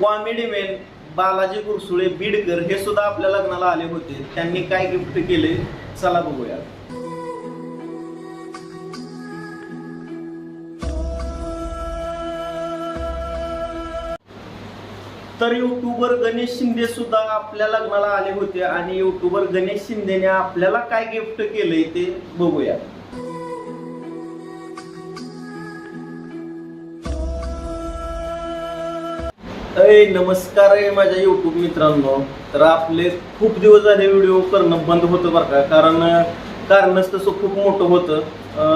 Comedy man Balaji Gursule Beedkar हे सुद्धा आपल्या लग्नाला आले होते. त्यांनी काय गिफ्ट केले? चला बघूया. तर युट्यूबर गणेश शिंदे सुद्धा आपल्या लग्नाला आले होते आणि युट्यूबर गणेश शिंदेने आपल्याला काय गिफ्ट केलंय ते बघूया. अय नमस्कार आहे माझ्या यूट्यूब मित्रांनो. तर आपले खूप दिवस झाले व्हिडिओ करणं बंद होतं बरं का. कारण कारणच तसं खूप मोठं होतं.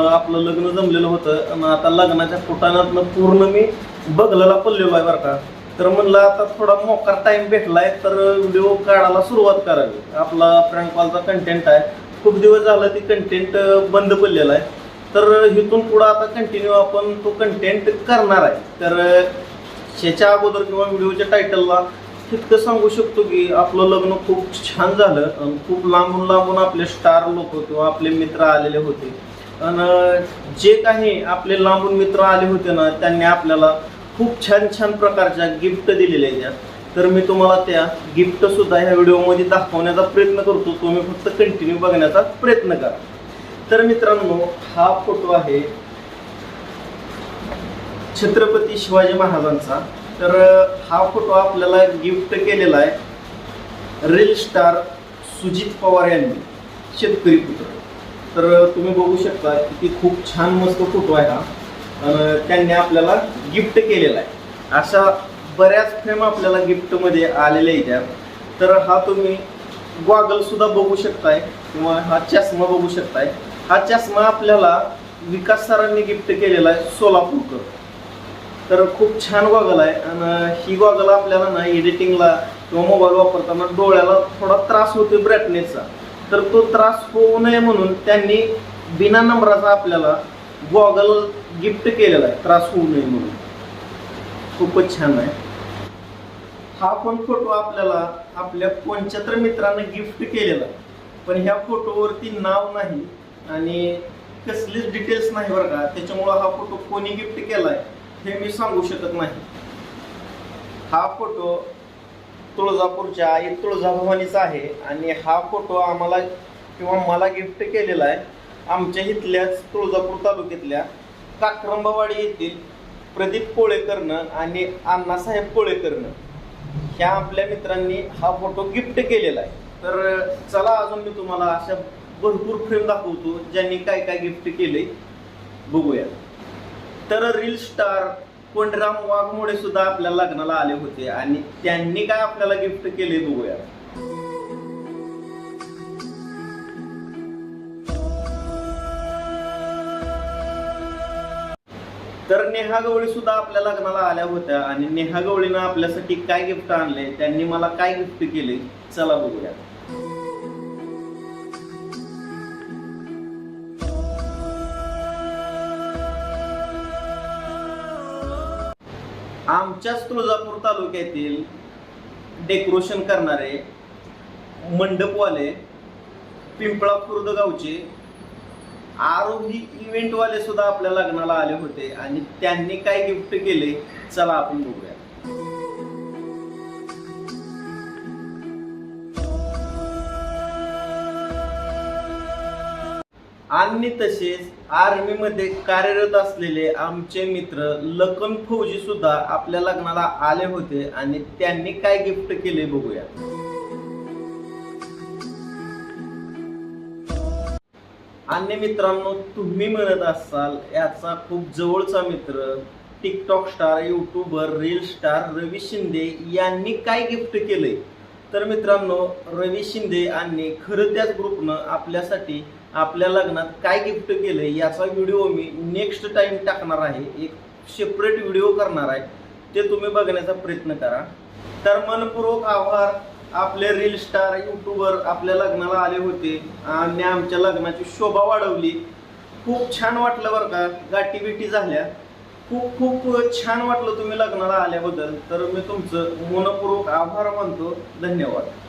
आपलं लग्न जमलेलं होतं. आणि आता लग्नाच्या फुटाणातनं पूर्ण मी बघलेला पडलेलो आहे बरं का. तर म्हणलं आता थोडा मोकार टाइम भेटलाय तर व्हिडिओ काढायला सुरुवात करावी. आपला फ्रँक कॉलचा कंटेंट आहे. खूप दिवस झालं ती कंटेंट बंद पडलेला आहे. तर इथून पुढं आता कंटिन्यू आपण तो कंटेंट करणार आहे. तर ह्याच्या अगोदर किंवा व्हिडिओच्या टायटलला इतकं सांगू शकतो की आपलं लग्न खूप छान झालं. आणि खूप लांबून लांबून आपले स्टार लोक किंवा आपले मित्र आलेले होते. आणि जे काही आपले लांबून मित्र आले होते ना त्यांनी आपल्याला खूप छान छान प्रकारच्या गिफ्ट दिलेल्या आहेत. तर मी तुम्हाला त्या गिफ्ट सुद्धा ह्या व्हिडिओमध्ये दाखवण्याचा प्रयत्न करतो. तुम्ही फक्त कंटिन्यू बघण्याचा प्रयत्न करा. तर मित्रांनो हा फोटो आहे छत्रपती शिवाजी महाराजांचा तर हा फोटो आपल्याला गिफ्ट केलेला आहे रील स्टार सुजित पवार यांनी शेतकरी पुत्र. तर तुम्ही बघू शकता की खूप छान मस्त फोटो आहे हा. त्यांनी आपल्याला गिफ्ट केलेला आहे. अशा बऱ्याच फ्रेम आपल्याला गिफ्टमध्ये आलेल्या आहेत तर हा तुम्ही गॉगलसुद्धा बघू शकताय किंवा हा चष्मा बघू शकताय. हा चष्मा आपल्याला विकास सरांनी गिफ्ट केलेला आहे सोलापूरकर. तर खूप छान गॉगल आहे. आणि ही गॉगल आपल्याला ना एडिटिंगला किंवा मोबाईल वापरताना डोळ्याला थोडा त्रास होतो ब्रॅटनेसचा तर तो त्रास होऊ नये म्हणून त्यांनी बिना नंबराचा आपल्याला गॉगल गिफ्ट केलेला आहे. त्रास होऊ नये म्हणून. खूपच छान आहे. हा पण फोटो आपल्याला आपल्या कोणत्या मित्रांना गिफ्ट केलेला. पण ह्या फोटोवरती नाव नाही आणि कसलीच डिटेल्स नाही बरं का. त्याच्यामुळं हा फोटो कोणी गिफ्ट केला आहे हे मी सांगू शकत नाही. हा फोटो तुळजापूरच्या आई तुळजाभवानीचा आहे आणि हा फोटो आम्हाला किंवा मला गिफ्ट केलेला आहे आमच्या इथल्याच तुळजापूर तालुक्यातल्या काक्रंबावाडी येथील प्रदीप कोळेकरनं आणि अण्णासाहेब कोळेकरनं ह्या आपल्या मित्रांनी हा फोटो गिफ्ट केलेला आहे. तर चला अजून मी तुम्हाला अशा भरपूर फ्रेम दाखवतो ज्यांनी काय काय गिफ्ट केले बघूया. तर रील स्टार कोंडराम वाघमोडे सुद्धा आपल्या लग्नाला आले होते आणि त्यांनी काय आपल्याला गिफ्ट केले बघूया तर नेहा गवळी सुद्धा आपल्या लग्नाला आल्या होत्या आणि नेहा गवळीनं आपल्यासाठी काय गिफ्ट आणले? त्यांनी मला काय गिफ्ट केले? चला बघूया आमच्याच तुळजापूर तालुक्यातील डेकोरेशन करणारे मंडपवाले पिंपळा खुर्द गावचे आरोही इव्हेंटवाले सुद्धा आपल्या लग्नाला आले होते आणि त्यांनी काय गिफ्ट केले चला आपण बघूया. आणि तसेच आर्मीमध्ये कार्यरत असलेले आमचे मित्र लखन फौजी सुद्धा आपल्या लग्नाला आले होते आणि त्यांनी काय गिफ्ट केले बघूया अन्य मित्रांनो तुम्ही म्हणत असाल याचा खूप जवळचा मित्र TikTok star YouTuber reel star Ravi Shinde यांनी काय गिफ्ट केले? तर मित्रांनो रवी शिंदे यांनी खरं त्याच ग्रुपनं आपल्यासाठी आपल्या लग्नात काय गिफ्ट केलं याचा व्हिडिओ मी नेक्स्ट टाइम टाकणार आहे. एक सेपरेट व्हिडिओ करणार आहे. ते तुम्ही बघण्याचा प्रयत्न करा. तर मनपूर्वक आभार आपले रील स्टार युट्यूबर आपल्या लग्नाला आले होते आणि आमच्या लग्नाची शोभा वाढवली. खूप छान वाटलं बरं का. गाठी बिटी झाल्या. खूप खूप छान वाटलं तुम्ही लग्नाला आल्याबद्दल. तर मी तुमचं मनपूर्वक आभार मानतो. धन्यवाद.